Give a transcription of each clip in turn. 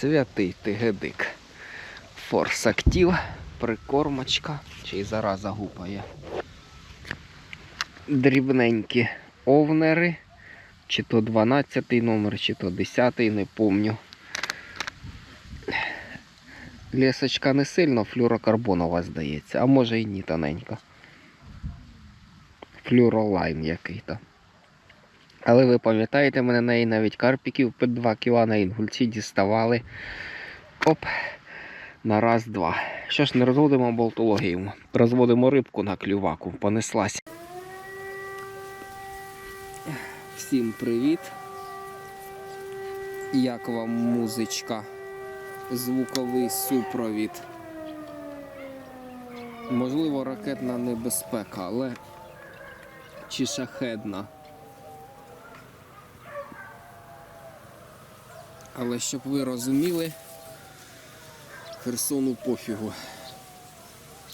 Святий тигедик. Форс актив, прикормочка, чи й зараза гупає. Дрібненькі овнери, чи то 12 номер, чи то 10, не помню. Лісочка не сильно флюрокарбонова здається, а може і ні тоненька. Флюролайн який-то. Але ви пам'ятаєте, мене неї навіть карпіків під 2 кіла на інгульці діставали. Оп. На раз-два. Що ж, не розводимо болтологію. Розводимо рибку на клюваку. Понеслась. Всім привіт. Як вам музичка? Звуковий супровід. Можливо, ракетна небезпека, але чи шахедна. Але щоб ви розуміли, Херсону пофігу.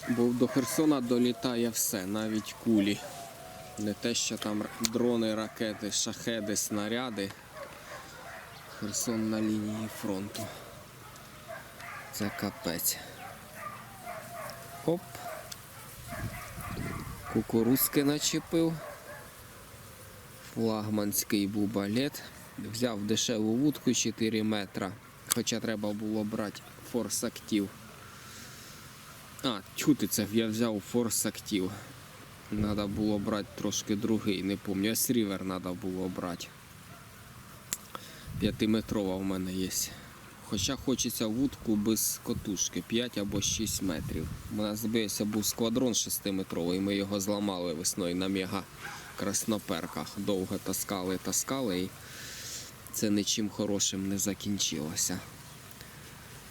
Бо до Херсона долітає все, навіть кулі. Не те, що там дрони, ракети, шахеди, снаряди. Херсон на лінії фронту. Це капець. Оп. Кукурузки начепив. Флагманський бубалет. Взяв дешеву вудку 4 метра. Хоча треба було брати форс актив. А, чути це, я взяв форс. Треба було брати трошки другий, не пам'ятаю. Срівер треба було брати. П'ятиметрова в мене є. Хоча хочеться вудку без котушки 5 або 6 метрів. У нас здається був сквадрон 6-метровий, ми його зламали весною на мега красноперках. Довго таскали, таскали і це нічим хорошим не закінчилося.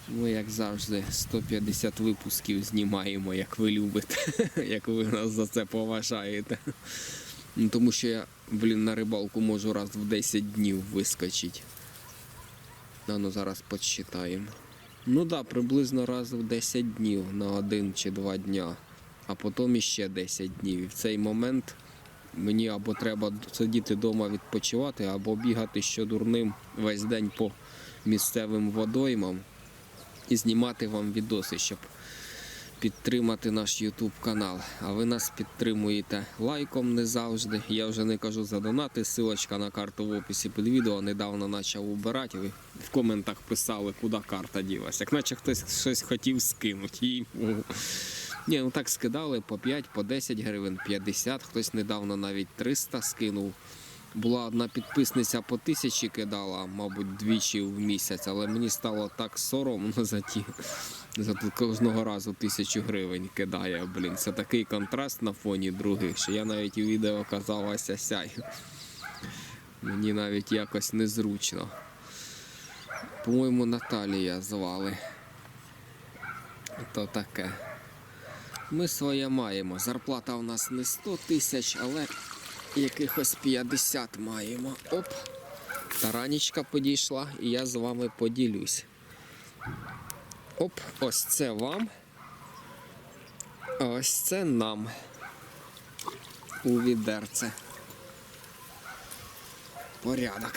Ми, як завжди, 150 випусків знімаємо, як ви любите, як ви нас за це поважаєте. Ну, Тому що я, блін, на рибалку можу раз в 10 днів вискочити. А ну зараз підсчитаємо. Ну так, да, приблизно раз в 10 днів на один чи два дня, а потім іще 10 днів. І в цей момент мені або треба сидіти вдома відпочивати, або бігати щодурним весь день по місцевим водоймам і знімати вам відоси, щоб підтримати наш YouTube канал. А ви нас підтримуєте лайком не завжди. Я вже не кажу за донати. Силочка на карту в описі під відео. Недавно почав убирати. Ви в коментах писали, куди карта ділася. Як наче хтось щось хотів скинути. І... Ні, ну так скидали по 5, по 10 гривень, 50, хтось недавно навіть 300 скинув. Була одна підписниця по тисячі кидала, мабуть, двічі в місяць, але мені стало так соромно за ті. За кожного разу тисячу гривень кидає. Блін, це такий контраст на фоні других, що я навіть у відео казалася сяй. Мені навіть якось незручно. По-моєму, Наталія звали. То таке. Ми своє маємо. Зарплата у нас не 100 тисяч, але якихось 50 маємо. Оп. Таранічка підійшла і я з вами поділюсь. Оп, ось це вам. Ось це нам. У відерце. Порядок.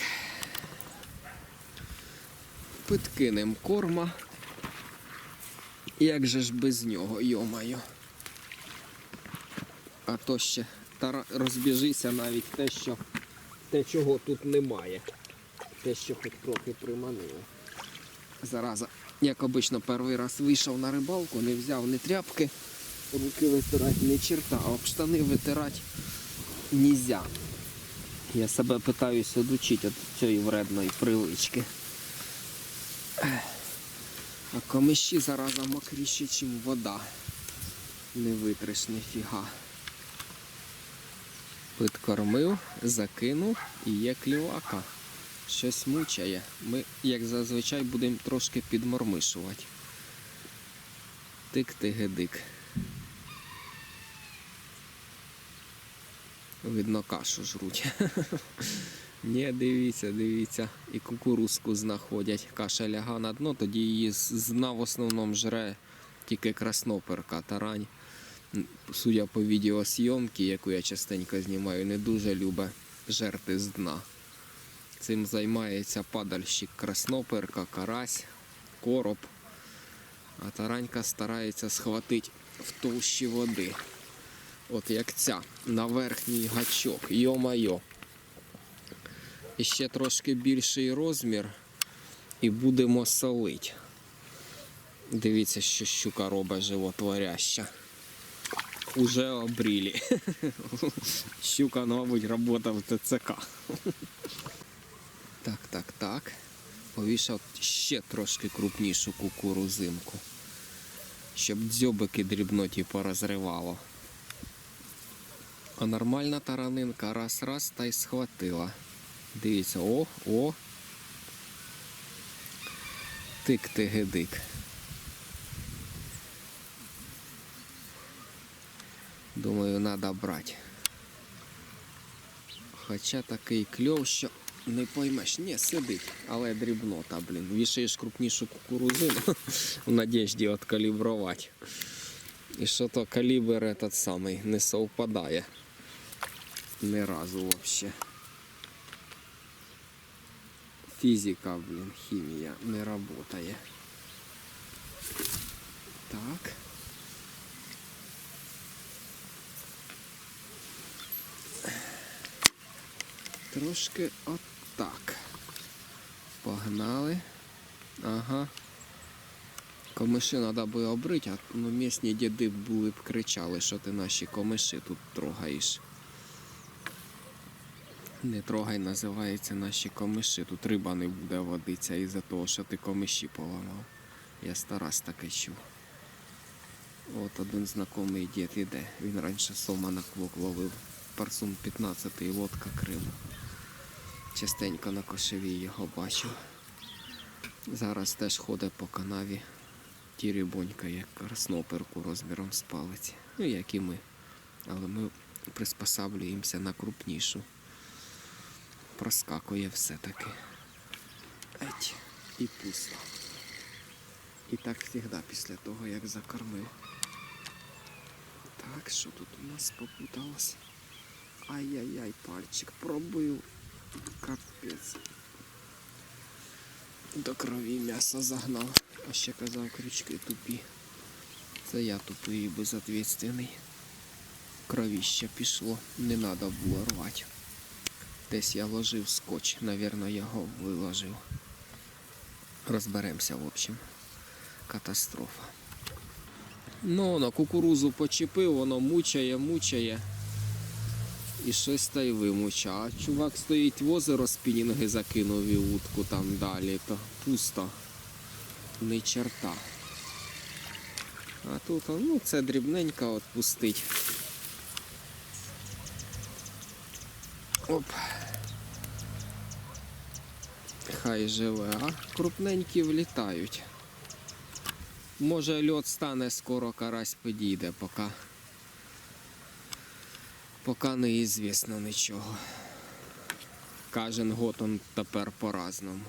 Підкинем корма. Як же ж без нього, йомаю. А то ще тара... розбіжися навіть те, що те, чого тут немає. Те, що хоч трохи приманило. Зараза, як обично, перший раз вийшов на рибалку, не взяв ні тряпки, руки витирати, ні черта, а об штани витирати нельзя. Я себе питаюся одучити від цієї вредної привички. А комиші зараза мокріші, ніж вода. Не витриш ніфіга. Підкормив, закинув і є клювака. Щось мучає. Ми, як зазвичай, будемо трошки підмормишувати. Тик-тигедик. Видно, кашу жруть. Ні, дивіться, дивіться. І кукурузку знаходять. Каша ляга на дно, тоді її з з в основному жре тільки красноперка, тарань. Судя по відеосйомці, яку я частенько знімаю, не дуже любить жерти з дна. Цим займається падальщик красноперка, карась. короб. А таранька старається схватити в товщі води. От як ця на верхній гачок. Йо-майо. Ще трошки більший розмір. І будемо солити. Дивіться, що щука робить животворяща. Уже обрілі. Щука, мабуть, робота в ТЦК. Так, так, так. Повішав ще трошки крупнішу кукурузинку. Щоб дзьобики дрібноті порозривало. А нормальна таранинка раз-раз та й схватила. Дивіться, о, о. Тик-тигидик. Думаю, треба брати. Хоча такий кльов, що не поймеш, ні, сидить, але дрібнота, блін. Вішаєш крупнішу кукурузину в надіжді откалібрувати. І що то калібр этот самий не совпадає. Ні разу взагалі. Фізика, блін, хімія не працює. Так. Трошки отак. Погнали. Ага. Комиши треба би обрити, а ну, місні діди були б кричали, що ти наші комиши тут трогаєш. Не трогай, називається наші комиши. Тут риба не буде водитися із-за того, що ти комиші поламав. Я старась таке чув. От один знайомий дід іде. Він раніше сома на клок ловив. Парсун 15 лодка Криму. Частенько на кошеві його бачив. Зараз теж ходить по канаві. Тірібонька, як красноперку розміром з палець. Ну, як і ми. Але ми приспосаблюємося на крупнішу. Проскакує все-таки. Еть. І пусто. І так завжди після того, як закормив. Так, що тут у нас попуталось? Ай-яй-яй, пальчик пробив. Капець. До крові м'ясо загнав. А ще казав крючки тупі. Це я тупий і безответственний. Кровіще пішло, не треба було рвати. Десь я ложив скотч, навірно, його виложив. Розберемося, в общем. Катастрофа. Ну, на кукурузу почепив, воно мучає, мучає. І щось та й вимуча. А чувак стоїть в озеро спінінги закинув і утку там далі, то пусто. Не черта. А тут, ну, це дрібненько от пустить. Оп. Хай живе, а крупненькі влітають. Може льот стане скоро карась підійде, поки. Поки не ізвісно нічого. Кожен год тепер по-разному.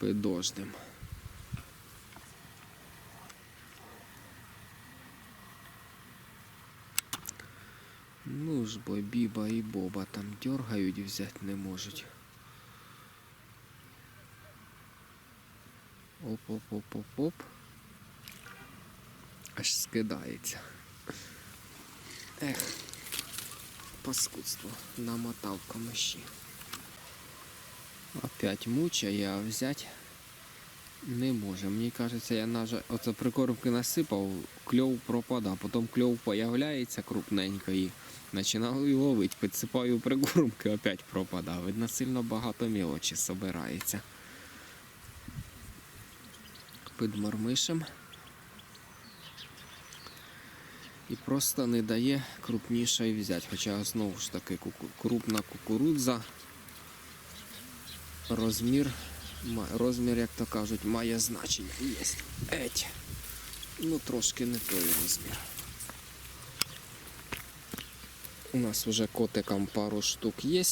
Під. Ну ж бо Біба і Боба там дергають, взяти не можуть. Оп-оп-оп-оп-оп. Аж скидається. Ех, паскудство, намотав камиші. Опять мучає, а взяти не може. Мені кажеться, я наже... оце прикормки насипав, кльов пропадав, потім кльов появляється крупненько і починаю ловити, підсипаю прикормки, опять пропадав. Видно, сильно багато мілочі собирається. Під мормишем. І просто не дає крупнішої взяти. Хоча знову ж таки куку- крупна кукурудза. Розмір, ма- розмір, як то кажуть, має значення. Є. Еть. Ну трошки не той розмір. У нас вже котикам пару штук є,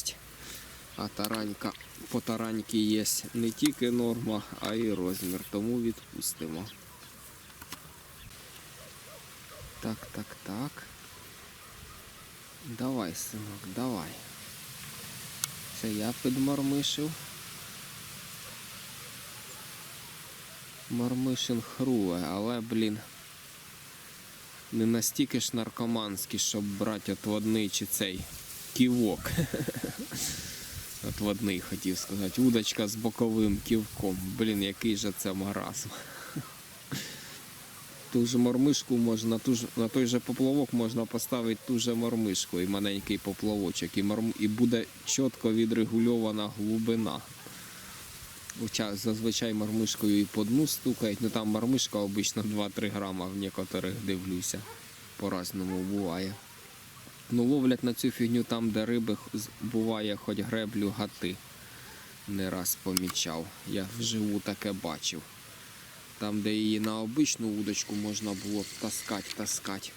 а таранька по тараньки є не тільки норма, а й розмір, тому відпустимо. Так, так, так. Давай, синок, давай. Це я підмормишив. Мормишин хруе, але, блін, не настільки ж наркоманський, щоб брати отводний чи цей ківок. Отводний хотів сказати. Удочка з боковим ківком. Блін, який же це маразм. Ту ж мормишку можна, ту ж, на той же поплавок можна поставити ту же мормишку і маленький поплавочок, і, морм, і буде чітко відрегульована глибина. Хоча зазвичай мормишкою і по дну стукають, ну там мормишка обично 2-3 грама в некоторих дивлюся. По-разному буває. Ну ловлять на цю фігню там, де риби буває хоч греблю гати. Не раз помічав. Я вживу таке бачив. Там, де її на обичну удочку можна було таскати, таскати.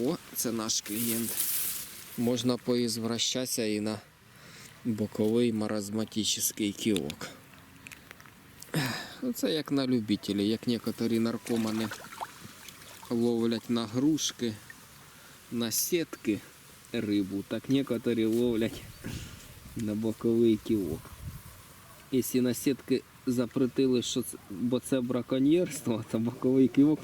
О, це наш клієнт. Можна поізвращатися і на боковий маразматичний кілок. Ну, Це як на любителі, як некоторі наркомани ловлять на грушки, на сітки рибу, так некоторі ловлять на боковий кілок. Якщо на сітки запретили, що це, бо це браконьєрство, то боковий кивок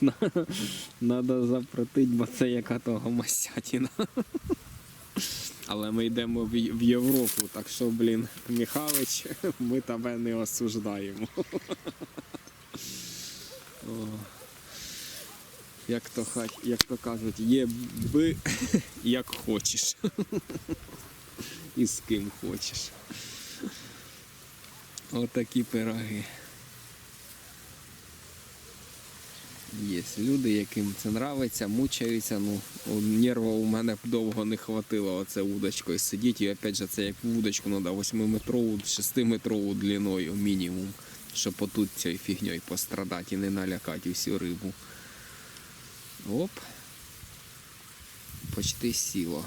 треба запретити, бо це яка того масятіна. Але ми йдемо в, в Європу, так що, блін, Михайлович, ми тебе не осуждаємо. Як то, як то кажуть, є би як хочеш. І з ким хочеш. Отакі пироги. Є люди, яким це нравиться, мучаються. Ну, нерва у мене б довго не хватило оце удочкою сидіти. І опять же, це як вудочку треба 8-метрову, 6-метрову длиною мінімум, щоб отут цією фігньою пострадати і не налякати всю рибу. Оп. Почти сіло.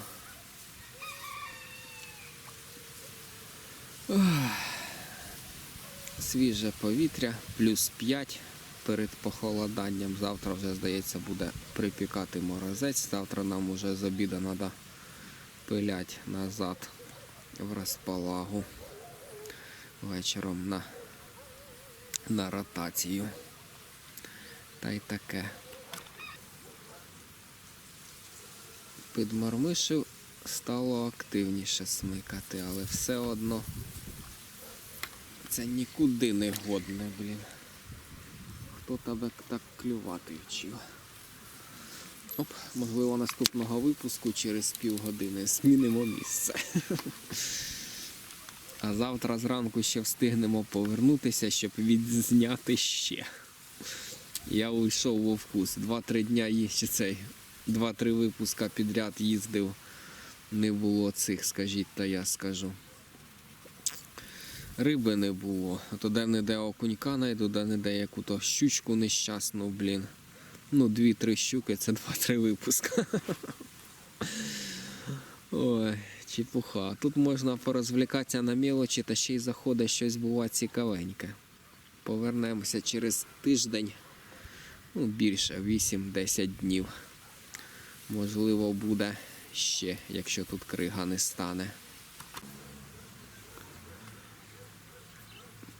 свіже повітря, плюс 5 перед похолоданням. Завтра вже, здається, буде припікати морозець. Завтра нам уже з обіду треба пилять назад в розпалагу вечором на, на ротацію. Та й таке. Підмормишив, стало активніше смикати, але все одно це нікуди не годне, блін. Хто тебе так клювати вчив? Оп, можливо, наступного випуску через півгодини змінимо місце. А завтра зранку ще встигнемо повернутися, щоб відзняти ще. Я уйшов во вкус. Два-три дня їсть цей. Два-три випуска підряд їздив. Не було цих, скажіть, та я скажу риби не було. А то де-не-де окунька найду, де-не-де яку-то щучку нещасну, блін. Ну, дві-три щуки, це два-три випуска. Ой, чепуха. Тут можна порозвлікатися на мелочі та ще й заходить щось бува цікавеньке. Повернемося через тиждень, ну, більше, 8-10 днів. Можливо, буде ще, якщо тут крига не стане.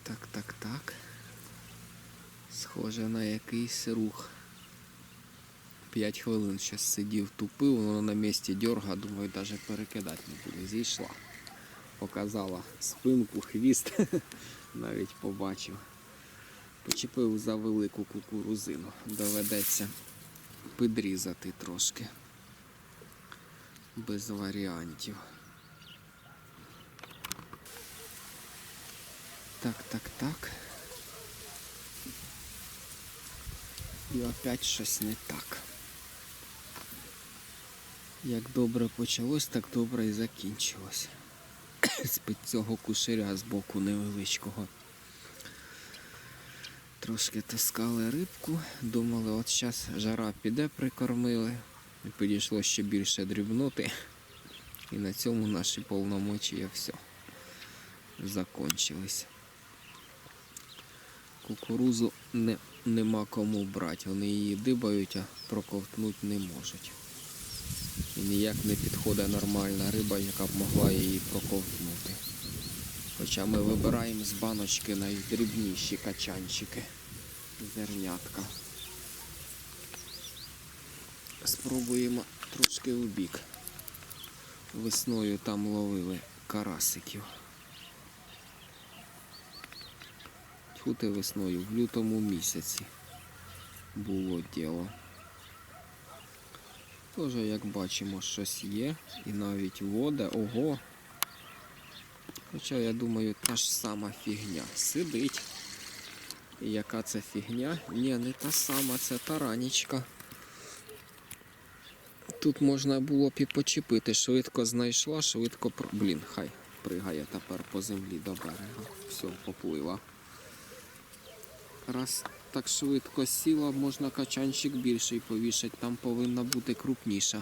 Так, так, так. Схоже на якийсь рух. П'ять хвилин ще сидів, тупив, воно на місці дьорга, думаю, навіть перекидати не буде. Зійшла. Показала спинку, хвіст, навіть побачив. Почепив за велику кукурузину. Доведеться підрізати трошки. Без варіантів. Так, так, так. І опять щось не так. Як добре почалось, так добре і закінчилось. З-під цього куширя з боку невеличкого. Трошки таскали рибку, думали, от зараз жара піде, прикормили. Підійшло ще більше дрібноти. І на цьому наші повномочія все. Закончились. Кукурузу не, нема кому брати. Вони її дибають, а проковтнути не можуть. І ніяк не підходить нормальна риба, яка б могла її проковтнути. Хоча ми вибираємо з баночки найдрібніші качанчики, зернятка. Спробуємо трошки у бік. Весною там ловили карасиків. Тьфу ти весною, в лютому місяці було діло. Тоже, як бачимо, щось є. І навіть вода, ого. Хоча я думаю, та ж сама фігня. Сидить. І яка це фігня? Ні, не та сама, це таранічка. Тут можна було б і почепити. Швидко знайшла, швидко Блін, хай пригає тепер по землі до берега. Все, поплила. Раз так швидко сіла, можна качанчик більший повішати, там повинна бути крупніша.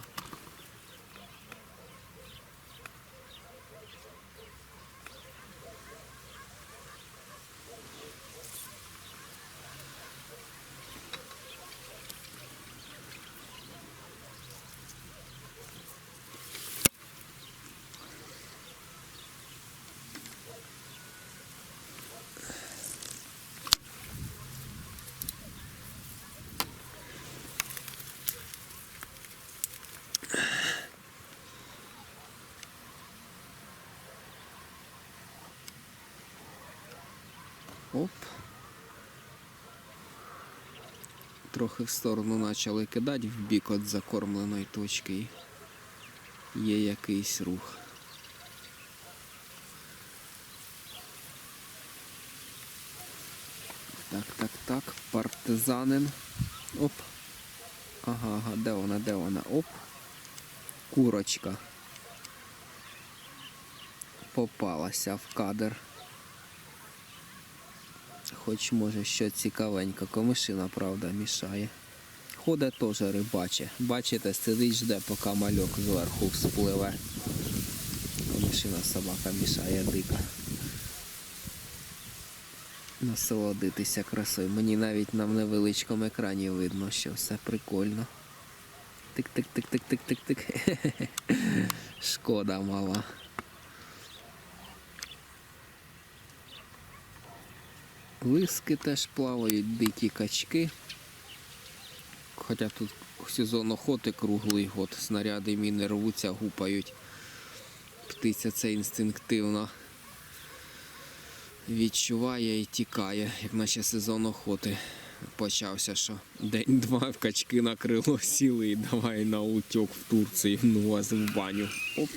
Оп. Трохи в сторону почали кидати в бік від закормленої точки. Є якийсь рух. Так, так, так. Партизанин. Оп. Ага, ага, де вона, де вона? Оп. Курочка. Попалася в кадр. Хоч може що цікавенько, комишина, правда, мішає. Ходить теж рибаче. Бачите, сидить жде, поки мальок зверху вспливе. Комишина собака мішає дика. Насолодитися красою. Мені навіть на невеличкому екрані видно, що все прикольно. Тик-тик-тик-тик-тик-тик-тик. Шкода мала. Лиски теж плавають, дикі качки. Хоча тут сезон охоти круглий год, снаряди міни рвуться, гупають. Птиця це інстинктивно відчуває і тікає, як наче сезон охоти почався, що день-два в качки на крило сіли і давай на утьок в Турції, ну вас в баню. Оп.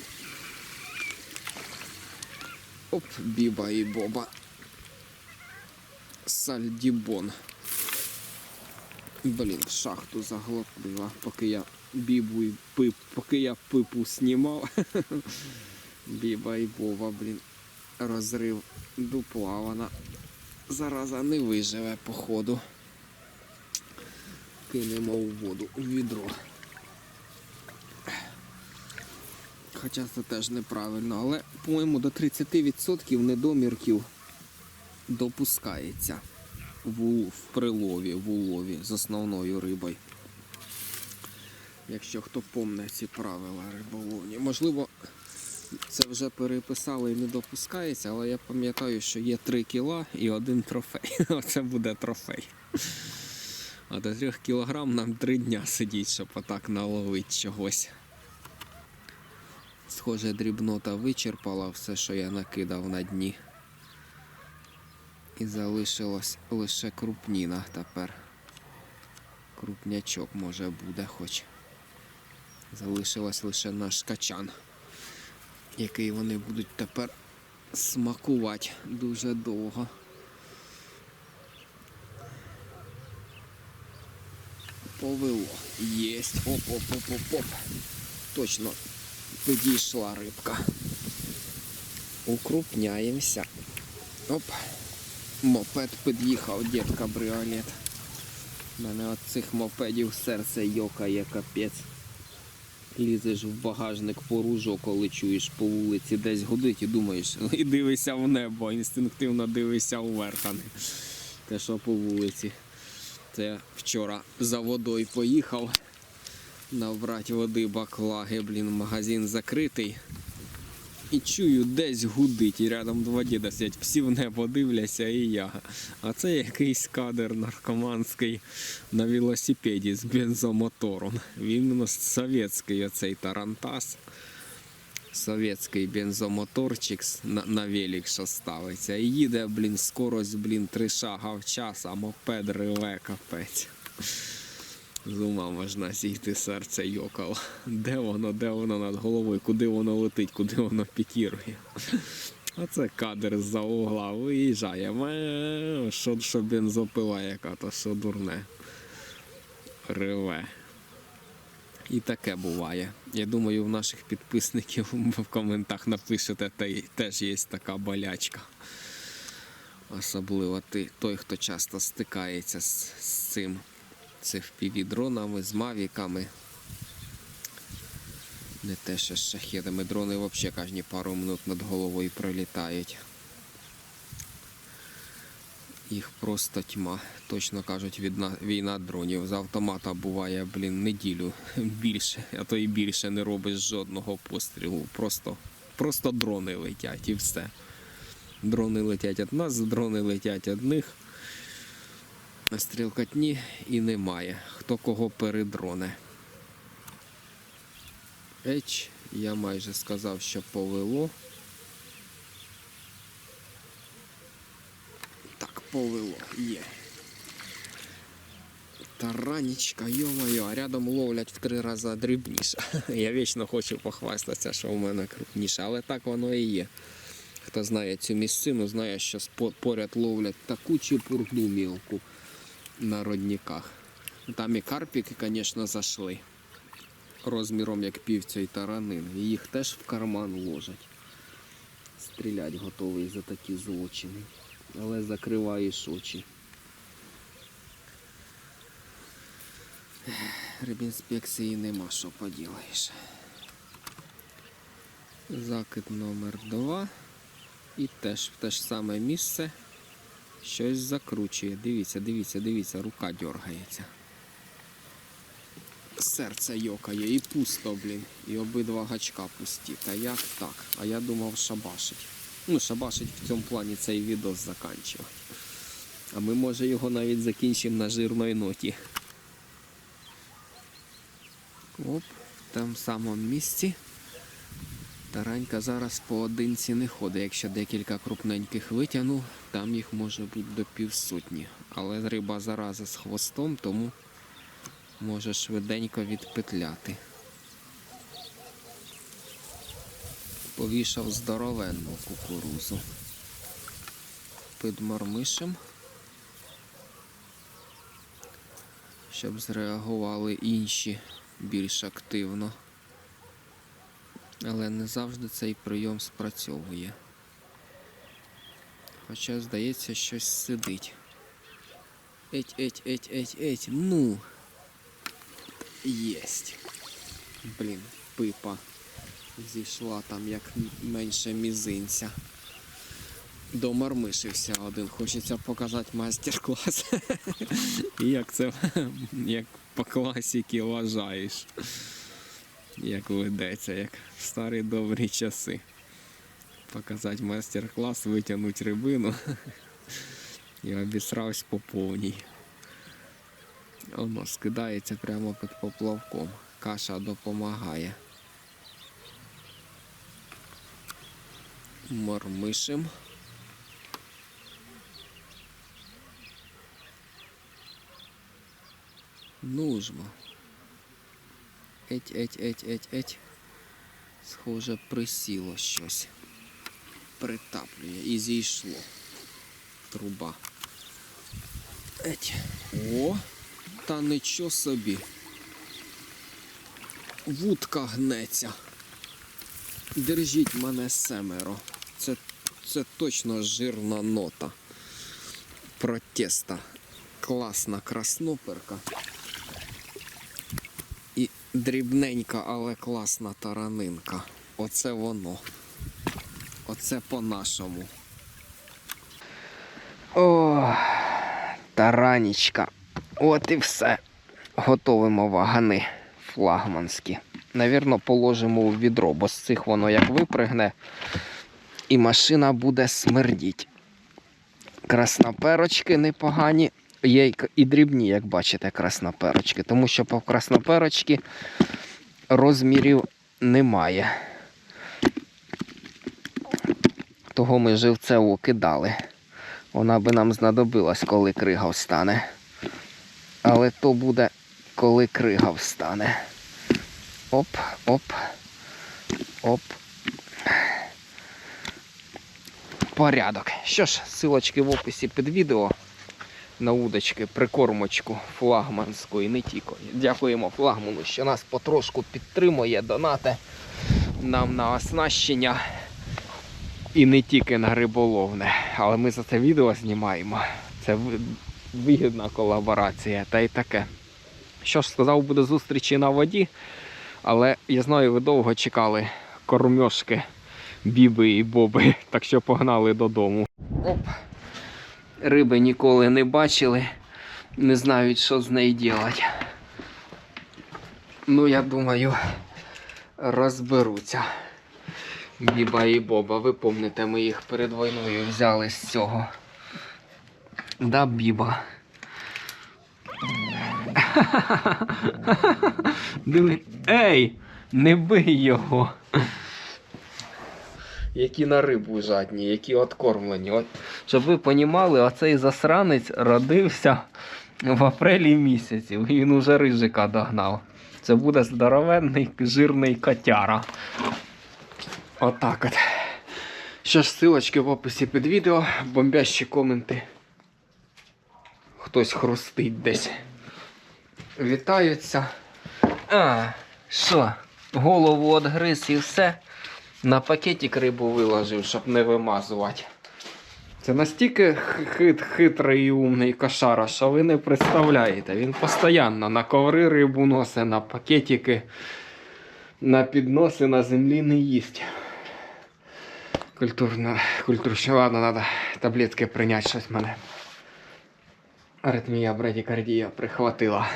Оп, біба і боба. Сальдібон. Блін, шахту заглотила, поки я бібу і пип, поки я пипу знімав. Біба і Бова, блін, розрив дупла, вона зараза не виживе, походу. Кинемо у воду, у відро. Хоча це теж неправильно, але, по-моєму, до 30% недомірків допускається в, прилові, в улові з основною рибою. Якщо хто помне ці правила риболовні. Можливо, це вже переписали і не допускається, але я пам'ятаю, що є 3 кіла і один трофей. Оце буде трофей. А до 3 кілограм нам 3 дня сидіть, щоб отак наловити чогось. Схоже, дрібнота вичерпала все, що я накидав на дні. І залишилось лише крупніна тепер. Крупнячок може буде хоч. Залишилось лише наш качан, який вони будуть тепер смакувати дуже довго. Повело. Єсть. Оп-оп-оп-оп-оп. Точно підійшла рибка. Укрупняємося. Оп. Мопед під'їхав, дід кабріолет. У мене от цих мопедів серце йокає капець. Лізеш в багажник поружо, коли чуєш по вулиці десь гудить і думаєш, і дивишся в небо, інстинктивно дивишся вверх, а те, що по вулиці. Це вчора за водою поїхав, Набрати води баклаги, блін, магазин закритий. І чую, десь гудить, і рядом два діда сидять, всі в небо дивляться, і я. А це якийсь кадр наркоманський на велосипеді з бензомотором. Він у нас совєтський оцей тарантас. Совєтський бензомоторчик на, на велик, що ставиться. І їде, блін, скорость, блін, три шага в час, а мопед реве капець. З ума можна зійти серце йокало. Де воно, де воно над головою, куди воно летить, куди воно пікірує. А це кадр з-за угла виїжджає. Що, що бензопила яка, то що дурне. Реве. І таке буває. Я думаю, в наших підписників в коментах напишете, теж є така болячка. Особливо ти, той, хто часто стикається з, з цим. Це впівдронами, з мавіками. Не те, що з шахедами. Дрони взагалі кожні пару минут над головою пролітають. Їх просто тьма. Точно кажуть, війна дронів. З автомата буває, блін, неділю більше, а то і більше не робиш жодного пострілу. Просто, просто дрони летять і все. Дрони летять від нас, дрони летять від них. Стрілкотні і немає. Хто кого передроне. Еч, я майже сказав, що повело. Так, повело, є. Таранічка, йо-моє, а рядом ловлять в три рази дрібніше. Я вічно хочу похвастатися, що в мене крупніше, але так воно і є. Хто знає цю місцину, знає, що поряд ловлять таку чепурну мілку на родниках. Там і карпіки, звісно, зайшли. Розміром як півця і таранин. І їх теж в карман ложать. Стрілять готовий за такі злочини. Але закриваєш очі. Рибінспекції нема, що поділаєш. Закид номер 2. І теж в те ж саме місце щось закручує. Дивіться, дивіться, дивіться, рука дергається. Серце йокає і пусто, блін. І обидва гачка пусті. Та як так? А я думав шабашить. Ну, шабашить в цьому плані цей відос заканчувати. А ми може його навіть закінчимо на жирної ноті. Оп, в тому самому місці. Таранька зараз поодинці не ходить. Якщо декілька крупненьких витягнув, там їх може бути до півсотні. Але риба зараза з хвостом, тому може швиденько відпетляти. Повішав здоровенну кукурузу. Під мормишем. Щоб зреагували інші більш активно. Але не завжди цей прийом спрацьовує. Хоча, здається, щось сидить. Еть, еть, еть, еть, еть. Ну. Єсть. Блін, пипа. Зійшла там як менше мізинця. Домармишився один. Хочеться показати майстер-клас. як це як по класіки вважаєш як ведеться, як в старі добрі часи. Показати майстер-клас, витягнути рибину і обісрався по повній. Воно скидається прямо під поплавком. Каша допомагає. Мормишим. Нужно. Еть, еть, еть, еть, еть. Схоже, присіло щось. Притаплює і зійшло. Труба. Еть. О, та нічого собі. Вудка гнеться. Держіть мене семеро. Це, це точно жирна нота. Протеста. Класна красноперка. Дрібненька, але класна таранинка. Оце воно. Оце по-нашому. О, таранічка. От і все. Готовимо вагани. флагманські. Навірно, положимо у відро, бо з цих воно як випригне, і машина буде смердіть. Красноперочки непогані. Є і дрібні, як бачите, красноперочки. Тому що по красноперочки розмірів немає. Того ми живцеву кидали. Вона би нам знадобилась, коли крига встане. Але то буде, коли крига встане. Оп, оп, оп. Порядок. Що ж, силочки в описі під відео на удочки, прикормочку флагманську і не тільки. Дякуємо флагману, що нас потрошку підтримує, донате нам на оснащення. І не тільки на риболовне, але ми за це відео знімаємо. Це вигідна колаборація та й таке. Що ж, сказав, буде зустрічі на воді, але я знаю, ви довго чекали кормьошки Біби і Боби, так що погнали додому. Оп. Риби ніколи не бачили, не знають, що з нею робити. Ну, я думаю, розберуться. Біба і Боба, ви помните, ми їх перед війною взяли з цього. Да, Біба. Диви. Ей! Не бий його. Які на рибу жадні, які откормлені. От, щоб ви понімали, оцей засранець родився в апрелі місяці. Він уже рижика догнав. Це буде здоровенний жирний котяра. Отак от. Що ж, ссылочки в описі під відео, бомбящі коменти. Хтось хрустить десь. Вітаються. А, що? Голову одгриз і все. На пакетик рибу виложив, щоб не вимазувати. Це настільки хит, хитрий і умний кошара, що ви не представляєте. Він постійно на коври рибу носить, на пакетики, на підноси, на землі не їсть. Культурно, культурщина, ладно, треба таблетки прийняти, щось мене. Аритмія, брадікардія прихватила.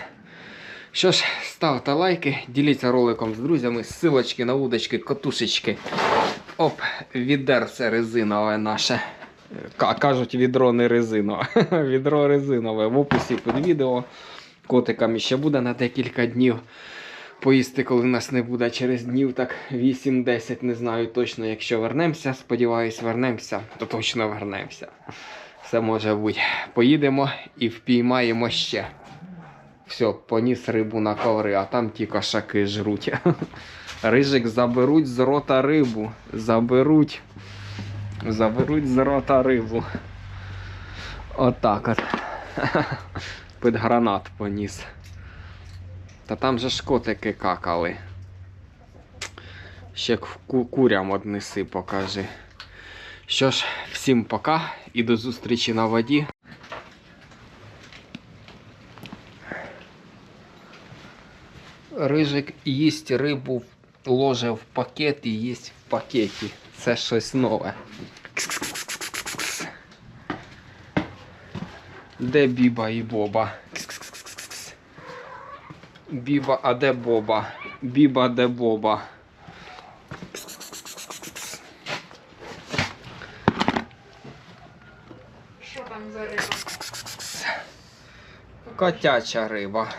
Що ж, ставте лайки, діліться роликом з друзями, ссылочки на удочки, котушечки. Оп, відерце резинове наше. Кажуть, відро не резинове. відро резинове. В описі під відео. Котикам ще буде на декілька днів. Поїсти, коли нас не буде через днів, так 8-10, не знаю точно, якщо вернемося. Сподіваюсь, вернемося, то точно вернемося. Все може бути. Поїдемо і впіймаємо ще. Все, поніс рибу на коври, а там ті кошаки жруть. Рижик заберуть з рота рибу. Заберуть. Заберуть з рота рибу. Отак от. Під гранат поніс. Та там же ж котики какали. Ще ку- курям однеси покажи. Що ж, всім пока і до зустрічі на воді. Рижик їсть рибу, ложе в пакет і їсть в пакеті. Це щось нове. Де Біба і Боба? Біба, а де Боба? Біба, де Боба? Що там за риба? Котяча риба.